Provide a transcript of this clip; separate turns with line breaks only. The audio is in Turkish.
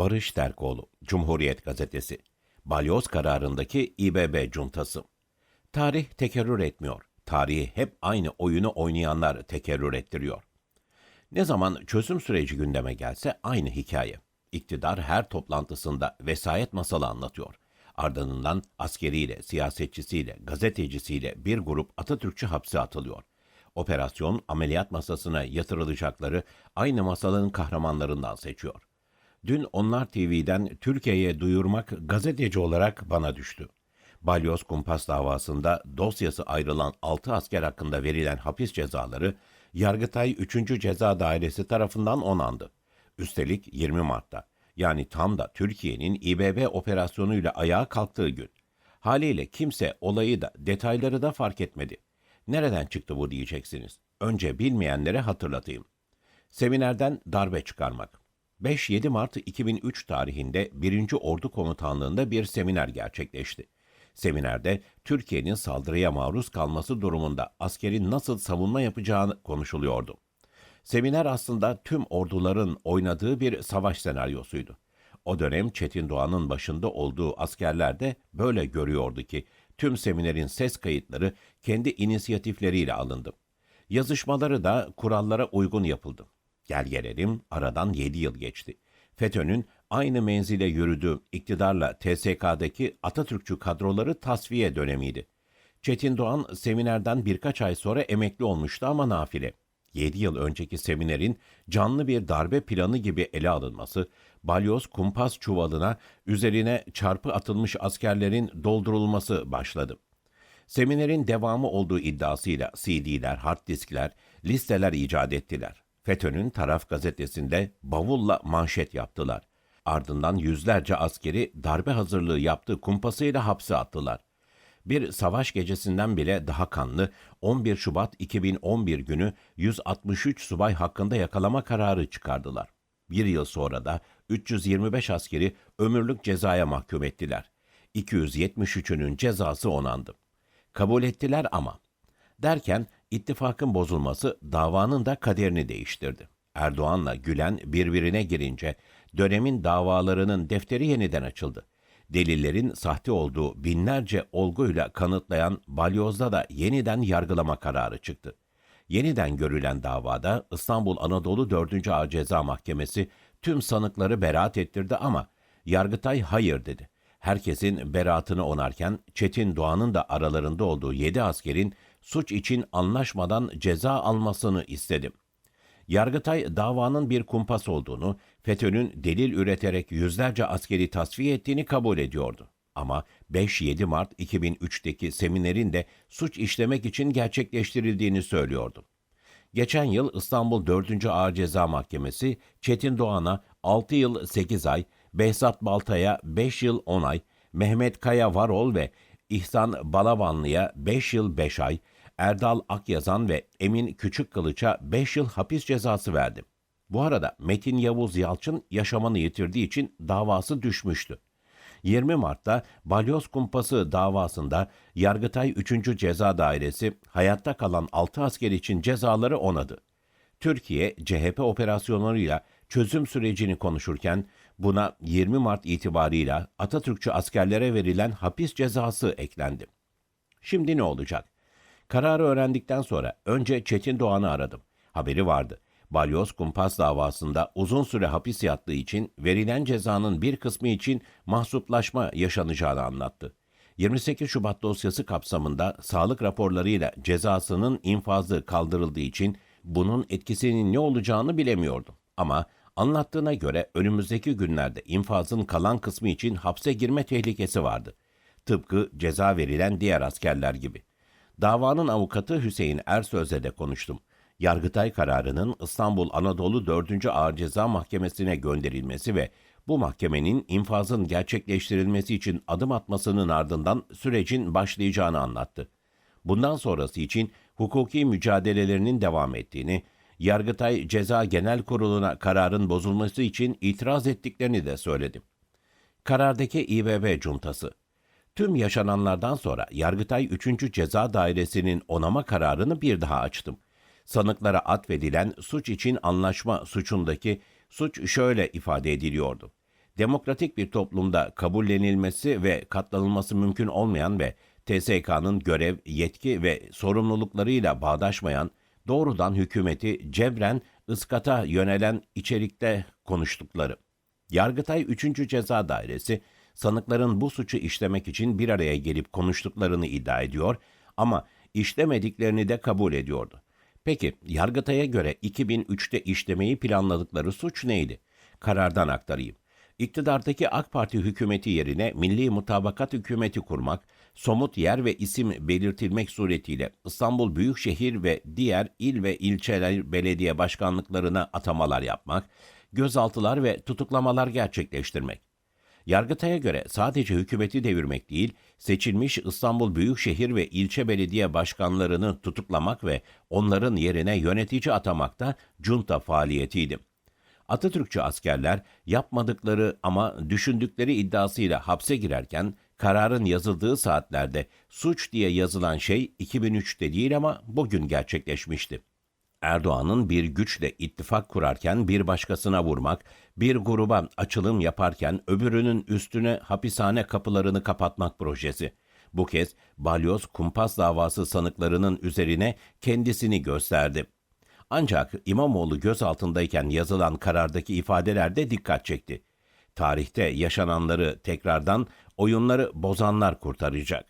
Barış Terkoğlu, Cumhuriyet Gazetesi. Balyoz kararındaki İBB cuntası. Tarih tekerrür etmiyor. Tarihi hep aynı oyunu oynayanlar tekerrür ettiriyor. Ne zaman çözüm süreci gündeme gelse aynı hikaye. İktidar her toplantısında vesayet masalı anlatıyor. Ardından askeriyle, siyasetçisiyle, gazetecisiyle bir grup Atatürkçü hapse atılıyor. Operasyon ameliyat masasına yatırılacakları aynı masalın kahramanlarından seçiyor. Dün Onlar TV'den Türkiye'ye duyurmak gazeteci olarak bana düştü. Balyoz kumpas davasında dosyası ayrılan 6 asker hakkında verilen hapis cezaları Yargıtay 3. Ceza Dairesi tarafından onandı. Üstelik 20 Mart'ta yani tam da Türkiye'nin İBB operasyonuyla ayağa kalktığı gün. Haliyle kimse olayı da detayları da fark etmedi. Nereden çıktı bu diyeceksiniz. Önce bilmeyenlere hatırlatayım. Seminerden darbe çıkarmak. 5-7 Mart 2003 tarihinde 1. Ordu Komutanlığı'nda bir seminer gerçekleşti. Seminerde Türkiye'nin saldırıya maruz kalması durumunda askerin nasıl savunma yapacağını konuşuluyordu. Seminer aslında tüm orduların oynadığı bir savaş senaryosuydu. O dönem Çetin Doğan'ın başında olduğu askerler de böyle görüyordu ki tüm seminerin ses kayıtları kendi inisiyatifleriyle alındı. Yazışmaları da kurallara uygun yapıldı. Gel gelelim aradan 7 yıl geçti. FETÖ'nün aynı menzile yürüdüğü iktidarla TSK'daki Atatürkçü kadroları tasfiye dönemiydi. Çetin Doğan seminerden birkaç ay sonra emekli olmuştu ama nafile. 7 yıl önceki seminerin canlı bir darbe planı gibi ele alınması, balyoz kumpas çuvalına üzerine çarpı atılmış askerlerin doldurulması başladı. Seminerin devamı olduğu iddiasıyla CD'ler, hard diskler, listeler icat ettiler. FETÖ'nün taraf gazetesinde bavulla manşet yaptılar. Ardından yüzlerce askeri darbe hazırlığı yaptığı kumpasıyla hapse attılar. Bir savaş gecesinden bile daha kanlı 11 Şubat 2011 günü 163 subay hakkında yakalama kararı çıkardılar. Bir yıl sonra da 325 askeri ömürlük cezaya mahkum ettiler. 273'ünün cezası onandı. Kabul ettiler ama. Derken ittifakın bozulması davanın da kaderini değiştirdi. Erdoğan'la Gülen birbirine girince dönemin davalarının defteri yeniden açıldı. Delillerin sahte olduğu binlerce olguyla kanıtlayan balyozda da yeniden yargılama kararı çıktı. Yeniden görülen davada İstanbul Anadolu 4. Ağır Ceza Mahkemesi tüm sanıkları beraat ettirdi ama Yargıtay hayır dedi. Herkesin beraatını onarken Çetin Doğan'ın da aralarında olduğu 7 askerin suç için anlaşmadan ceza almasını istedim. Yargıtay davanın bir kumpas olduğunu, FETÖ'nün delil üreterek yüzlerce askeri tasfiye ettiğini kabul ediyordu. Ama 5-7 Mart 2003'teki seminerin de suç işlemek için gerçekleştirildiğini söylüyordu. Geçen yıl İstanbul 4. Ağır Ceza Mahkemesi Çetin Doğan'a 6 yıl 8 ay, Behzat Balta'ya 5 yıl 10 ay, Mehmet Kaya Varol ve İhsan Balabanlı'ya 5 yıl 5 ay, Erdal Akyazan ve Emin Küçükkılıç'a 5 yıl hapis cezası verdi. Bu arada Metin Yavuz Yalçın yaşamını yitirdiği için davası düşmüştü. 20 Mart'ta Balyoz Kumpası davasında Yargıtay 3. Ceza Dairesi hayatta kalan 6 asker için cezaları onadı. Türkiye CHP operasyonlarıyla çözüm sürecini konuşurken buna 20 Mart itibarıyla Atatürkçü askerlere verilen hapis cezası eklendi. Şimdi ne olacak? Kararı öğrendikten sonra önce Çetin Doğan'ı aradım. Haberi vardı. Balyoz kumpas davasında uzun süre hapis yattığı için verilen cezanın bir kısmı için mahsuplaşma yaşanacağını anlattı. 28 Şubat dosyası kapsamında sağlık raporlarıyla cezasının infazı kaldırıldığı için bunun etkisinin ne olacağını bilemiyordum. Ama anlattığına göre önümüzdeki günlerde infazın kalan kısmı için hapse girme tehlikesi vardı. Tıpkı ceza verilen diğer askerler gibi. Davanın avukatı Hüseyin Ersöz'le de konuştum. Yargıtay kararının İstanbul Anadolu 4. Ağır Ceza Mahkemesi'ne gönderilmesi ve bu mahkemenin infazın gerçekleştirilmesi için adım atmasının ardından sürecin başlayacağını anlattı. Bundan sonrası için hukuki mücadelelerinin devam ettiğini, Yargıtay Ceza Genel Kurulu'na kararın bozulması için itiraz ettiklerini de söyledi. Karardaki İBB cuntası Tüm yaşananlardan sonra Yargıtay 3. Ceza Dairesi'nin onama kararını bir daha açtım. Sanıklara atfedilen suç için anlaşma suçundaki suç şöyle ifade ediliyordu. demokratik bir toplumda kabullenilmesi ve katlanılması mümkün olmayan ve TSK'nın görev, yetki ve sorumluluklarıyla bağdaşmayan, doğrudan hükümeti cebren ıskata yönelen içerikte konuştukları. Yargıtay 3. Ceza Dairesi, sanıkların bu suçu işlemek için bir araya gelip konuştuklarını iddia ediyor ama işlemediklerini de kabul ediyordu. Peki Yargıtay'a göre 2003'te işlemeyi planladıkları suç neydi? Karardan aktarayım. İktidardaki AK Parti hükümeti yerine Milli Mutabakat Hükümeti kurmak, somut yer ve isim belirtilmek suretiyle İstanbul Büyükşehir ve diğer il ve ilçeler belediye başkanlıklarına atamalar yapmak, gözaltılar ve tutuklamalar gerçekleştirmek. Yargıtay'a göre sadece hükümeti devirmek değil, seçilmiş İstanbul Büyükşehir ve ilçe belediye başkanlarını tutuklamak ve onların yerine yönetici atamak da junta faaliyetiydi. Atatürkçü askerler yapmadıkları ama düşündükleri iddiasıyla hapse girerken kararın yazıldığı saatlerde suç diye yazılan şey 2003'te değil ama bugün gerçekleşmişti. Erdoğan'ın bir güçle ittifak kurarken bir başkasına vurmak, bir gruba açılım yaparken öbürünün üstüne hapishane kapılarını kapatmak projesi. Bu kez balyoz kumpas davası sanıklarının üzerine kendisini gösterdi. Ancak İmamoğlu gözaltındayken yazılan karardaki ifadelerde dikkat çekti. Tarihte yaşananları tekrardan oyunları bozanlar kurtaracak.